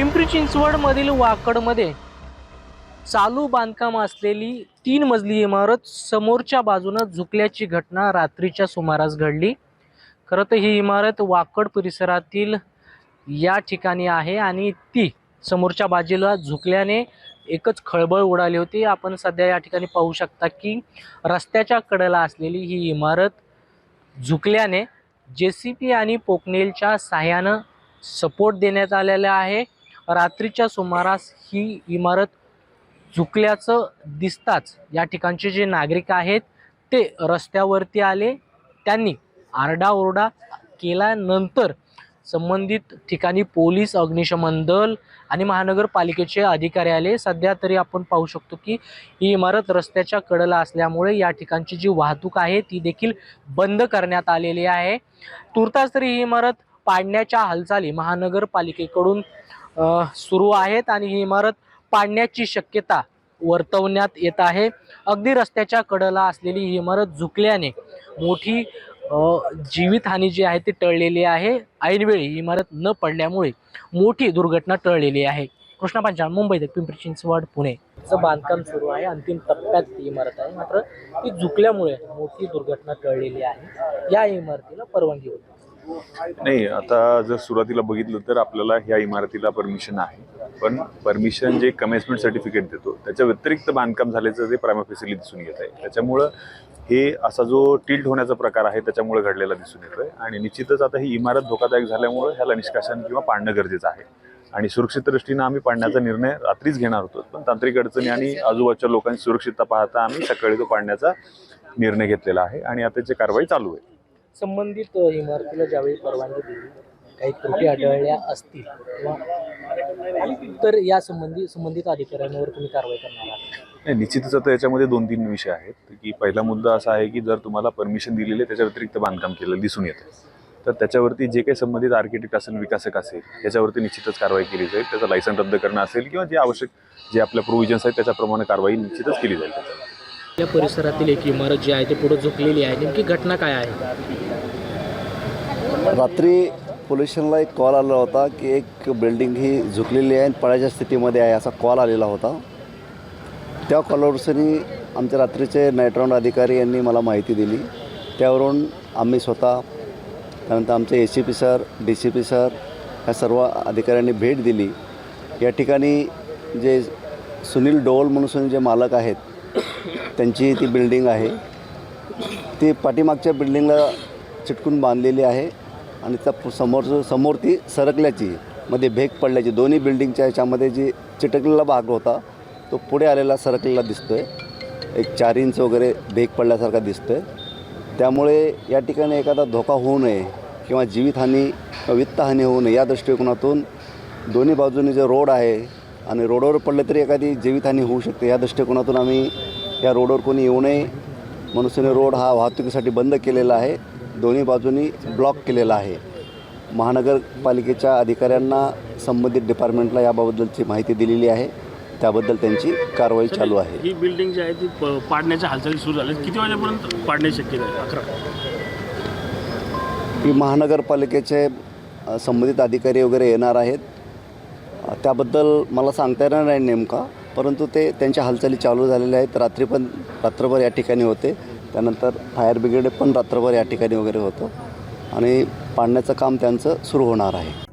पिंपरी चिंचवडमधील वाकडमध्ये चालू बांधकाम असलेली तीन मजली इमारत समोरच्या बाजूनं झुकल्याची घटना रात्रीच्या सुमारास घडली. खरं तर ही इमारत वाकड परिसरातील या ठिकाणी आहे आणि ती समोरच्या बाजूला झुकल्याने एकच खळबळ उडाली होती. आपण सध्या या ठिकाणी पाहू शकता की रस्त्याच्या कडेला असलेली ही इमारत झुकल्याने जे सी पी आणि पोकनेलच्या साह्यानं सपोर्ट देण्यात आलेला आहे. रात्रीच्या सुमारास ही इमारत झुकल्याचं दिसताच या ठिकाणचे जे नागरिक आहेत ते रस्त्यावरती आले. त्यांनी आरडाओरडा केल्यानंतर संबंधित ठिकाणी पोलीस अग्निशमन दल आणि महानगरपालिकेचे अधिकारी आले. सध्या तरी आपण पाहू शकतो की ही इमारत रस्त्याच्या कडेला असल्यामुळे या ठिकाणची जी वाहतूक आहे ती देखील बंद करण्यात आलेली आहे. तुर्तास तरी ही इमारत पाडण्याच्या हालचाली महानगरपालिकेकडून सुरू आहेत आणि ही इमारत पाडण्याची शक्यता वर्तवण्यात येत आहे. अगदी रस्त्याच्या कडेला असलेली ही इमारत झुकल्याने मोठी जीवितहानी जी आहे ती टळलेली आहे. ऐनवेळी ही इमारत न पडल्यामुळे मोठी दुर्घटना टळलेली आहे. कृष्णा पांचाळ मुंबई ते पिंपरी चिंचवड पुणेचं बांधकाम सुरू आहे. अंतिम टप्प्यात ती इमारत आहे. मात्र ती झुकल्यामुळे मोठी दुर्घटना टळलेली आहे. या इमारतीला परवानगी होती. नाही आता जर सुरुवातीला बघितलं तर आपल्याला ह्या इमारतीला परमिशन आहे. पण परमिशन जे कमेन्समेंट सर्टिफिकेट देतो त्याच्या व्यतिरिक्त बांधकाम झाल्याचं ते प्रायमाफेसिली दिसून येत आहे त्याच्यामुळं हे असा जो टिल्ट होण्याचा प्रकार आहे त्याच्यामुळे घडलेला दिसून येतो आहे आणि निश्चितच आता ही इमारत धोकादायक झाल्यामुळं ह्याला निष्कासन किंवा पाडणं गरजेचं आहे. आणि सुरक्षित दृष्टीनं आम्ही पाडण्याचा निर्णय रात्रीच घेणार होतो. पण तांत्रिक अडचणी आणि आजूबाजूच्या लोकांची सुरक्षितता पाहता आम्ही सकाळी तो पाडण्याचा निर्णय घेतलेला आहे. आणि आता त्याची कारवाई चालू आहे. संबंधित इमारतीला ज्यावेळी परवानगी दिली काही त्रुटी आढळल्या असतील किंवा तर या संबंधी संबंधित अधिकाऱ्यांवर तुम्ही कारवाई करणार आहात? नाही निश्चितच आता याच्यामध्ये दोन तीन विषय आहेत की पहिला मुद्दा असा आहे की जर तुम्हाला परमिशन दिलेले त्याच्या व्यतिरिक्त बांधकाम केलं दिसून येतं. तर त्याच्यावरती जे काही संबंधित आर्किटेक्ट असेल विकासक असेल याच्यावरती निश्चितच कारवाई केली जाईल त्याचं लायसन रद्द करणं असेल किंवा जे आवश्यक जे आपल्या प्रोव्हिजन्स आहेत त्याच्याप्रमाणे कारवाई निश्चितच केली जाईल. त्याच्यावर या परिसरातील एक इमारत जी आहे ती पुढे झुकलेली आहे. नेमकी घटना काय आहे? रात्री पोल्युशनला एक कॉल आला होता की एक बिल्डिंग ही झुकलेली आहे आणि पडायच्या स्थितीमध्ये आहे असा कॉल आलेला होता. त्या कॉलवरसनी आमच्या रात्रीचे नाईट राऊंड अधिकारी यांनी मला माहिती दिली. त्यावरून आम्ही स्वतः त्यानंतर आमचे A C P sir D C P sir ह्या सर्व अधिकाऱ्यांनी भेट दिली. या ठिकाणी जे सुनील डोल म्हणून जे मालक आहेत त्यांची ती बिल्डिंग आहे. ती पाठीमागच्या बिल्डिंगला चिटकून बांधलेली आहे आणि त्या समोर समोर ती सरकल्याची मध्ये भेग पडल्याची दोन्ही बिल्डिंगच्या ह्याच्यामध्ये जी चिटकलेला भाग होता तो पुढे आलेला सरकलेला दिसतो आहे एक चार इंच वगैरे भेग पडल्यासारखा दिसतो आहे त्यामुळे या ठिकाणी एखादा धोका होऊ नये किंवा जीवितहानी किंवा वित्तहानी होऊ नये या दृष्टिकोनातून दोन्ही बाजूने जे रोड आहे आणि रोडवर पडले तरी एखादी जीवितहानी होऊ शकते. या दृष्टिकोनातून आम्ही या रोडवर कोणी येऊ नये. मनुष्यने रोड हा वाहतुकीसाठी बंद केलेला आहे. दोन्ही बाजूनी ब्लॉक केलेला आहे. महानगरपालिकेच्या अधिकाऱ्यांना संबंधित डिपार्टमेंटला याबाबतची माहिती दिलेली आहे. त्याबद्दल त्यांची कारवाई चालू आहे. ही बिल्डिंग जी आहे ती पाडण्याच्या हालचाली सुरू झाल्या. किती वाजेपर्यंत पाडण्याची शक्यता आहे अकरा. की महानगरपालिकेचे संबंधित अधिकारी वगैरे येणार आहेत. त्याबद्दल मला सांगता येणार नाही नेमका. परंतु ते त्यांच्या हालचाली चालू झालेल्या आहेत. रात्री पण रात्रभर या ठिकाणी होते. त्यानंतर फायर ब्रिगेड पण रात्रभर या ठिकाणी वगैरे होतं. आणि पाडण्याचं काम त्यांचं सुरू होणार आहे.